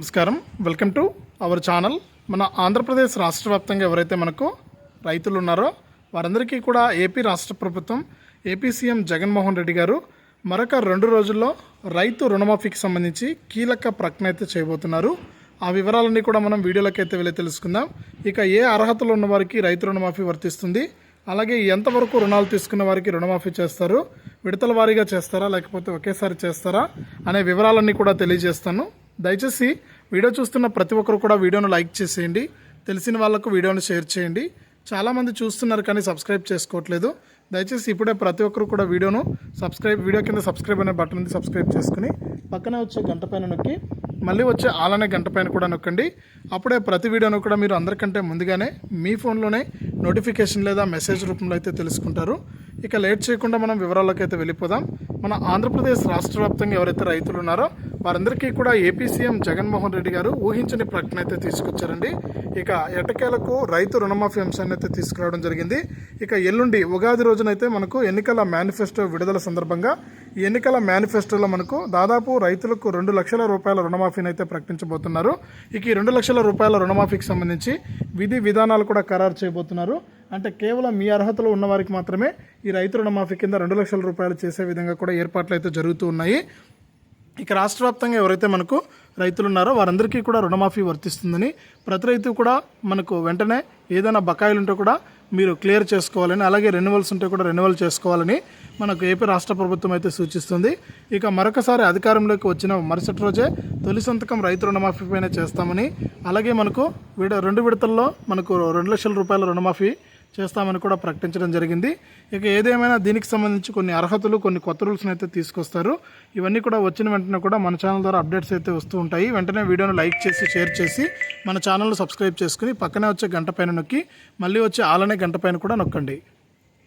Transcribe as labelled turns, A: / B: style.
A: నమస్కారం. Welcome to our channel. మన ఆంధ్రప్రదేశ్ రాష్ట్ర వ్యాప్తంగా ఎవరైతే మనకు రైతులు ఉన్నారో వారందరికీ కూడా ఏపీ రాష్ట్ర ప్రభుత్వం ఏపీ సీఎం జగన్మోహన్ రెడ్డి గారు మరొక రెండు రోజుల్లో రైతు రుణమాఫీకి సంబంధించి కీలక ప్రకటన అయితే చేయబోతున్నారు. ఆ వివరాలన్నీ కూడా మనం వీడియోలోకి అయితే వెళ్ళి తెలుసుకుందాం. ఇక ఏ అర్హతలు ఉన్న వారికి రైతు రుణమాఫీ వర్తిస్తుంది? అలాగే ఎంతవరకు రుణాలు తీసుకున్న వారికి రుణమాఫీ చేస్తారు? విడతల వారీగా చేస్తారా? లేకపోతే ఒకేసారి చేస్తారా? అనే వివరాలన్నీ కూడా తెలియజేస్తాను. దయచేసి వీడియో చూస్తున్న ప్రతి ఒక్కరు కూడా వీడియోను లైక్ చేసేయండి. తెలిసిన వాళ్ళకు వీడియోను షేర్ చేయండి. చాలామంది చూస్తున్నారు కానీ సబ్స్క్రైబ్ చేసుకోవట్లేదు. దయచేసి ఇప్పుడే ప్రతి ఒక్కరు కూడా వీడియోను సబ్స్క్రైబ్ వీడియో కింద సబ్స్క్రైబ్ అనే బటన్ ఉంది సబ్స్క్రైబ్ చేసుకుని పక్కనే వచ్చే గంట పైన నొక్కి మళ్ళీ వచ్చే ఆలనే గంట పైన కూడా నొక్కండి. అప్పుడే ప్రతి వీడియోను కూడా మీరు అందరికంటే ముందుగానే మీ ఫోన్లోనే నోటిఫికేషన్ లేదా మెసేజ్ రూపంలో అయితే తెలుసుకుంటారు. ఇక లేట్ చేయకుండా మనం వివరాల్లోకి అయితే వెళ్ళిపోదాం. మన ఆంధ్రప్రదేశ్ రాష్ట్ర వ్యాప్తంగా ఎవరైతే రైతులు ఉన్నారో వారందరికీ కూడా ఏపీ సీఎం జగన్మోహన్ రెడ్డి గారు ఊహించని ప్రకటన అయితే తీసుకొచ్చారండి. ఇక ఎటకేలకు రైతు రుణమాఫీ అంశాన్ని అయితే తీసుకురావడం జరిగింది. ఇక ఎల్లుండి ఉగాది రోజునైతే మనకు ఎన్నికల మేనిఫెస్టో విడుదల సందర్భంగా ఈ ఎన్నికల మేనిఫెస్టోలో మనకు దాదాపు రైతులకు రెండు లక్షల రూపాయల రుణమాఫీని అయితే ప్రకటించబోతున్నారు. ఇక ఈ రెండు లక్షల రూపాయల రుణమాఫీకి సంబంధించి విధి విధానాలు కూడా ఖరారు చేయబోతున్నారు. అంటే కేవలం మీ అర్హతలో ఉన్నవారికి మాత్రమే ఈ రైతు రుణమాఫీ కింద రెండు లక్షల రూపాయలు చేసే విధంగా కూడా ఏర్పాట్లు అయితే జరుగుతూ ఉన్నాయి. ఇక రాష్ట్ర వ్యాప్తంగా ఎవరైతే మనకు రైతులు ఉన్నారో వారందరికీ కూడా రుణమాఫీ వర్తిస్తుందని ప్రతి రైతు కూడా మనకు వెంటనే ఏదైనా బకాయిలు ఉంటే కూడా మీరు క్లియర్ చేసుకోవాలని అలాగే రెన్యువల్స్ ఉంటే కూడా రెన్యువల్ చేసుకోవాలని మనకు ఏపీ రాష్ట్ర ప్రభుత్వం అయితే సూచిస్తుంది. ఇక మరొకసారి అధికారంలోకి వచ్చిన మరుసటి రోజే తొలి సంతకం రైతు రుణమాఫీ పైన చేస్తామని అలాగే మనకు విడ రెండు విడతల్లో మనకు రెండు లక్షల రూపాయల రుణమాఫీ చేస్తామని కూడా ప్రకటించడం జరిగింది. ఇక ఏదేమైనా దీనికి సంబంధించి కొన్ని అర్హతలు కొన్ని కొత్త రూల్స్ని అయితే తీసుకొస్తారు. ఇవన్నీ కూడా వచ్చిన వెంటనే కూడా మన ఛానల్ ద్వారా అప్డేట్స్ అయితే వస్తూ ఉంటాయి. వెంటనే వీడియోను లైక్ చేసి షేర్ చేసి మన ఛానల్ను సబ్స్క్రైబ్ చేసుకుని పక్కనే వచ్చే గంట పైన నొక్కి మళ్ళీ వచ్చే ఆలనే గంట పైన కూడా నొక్కండి.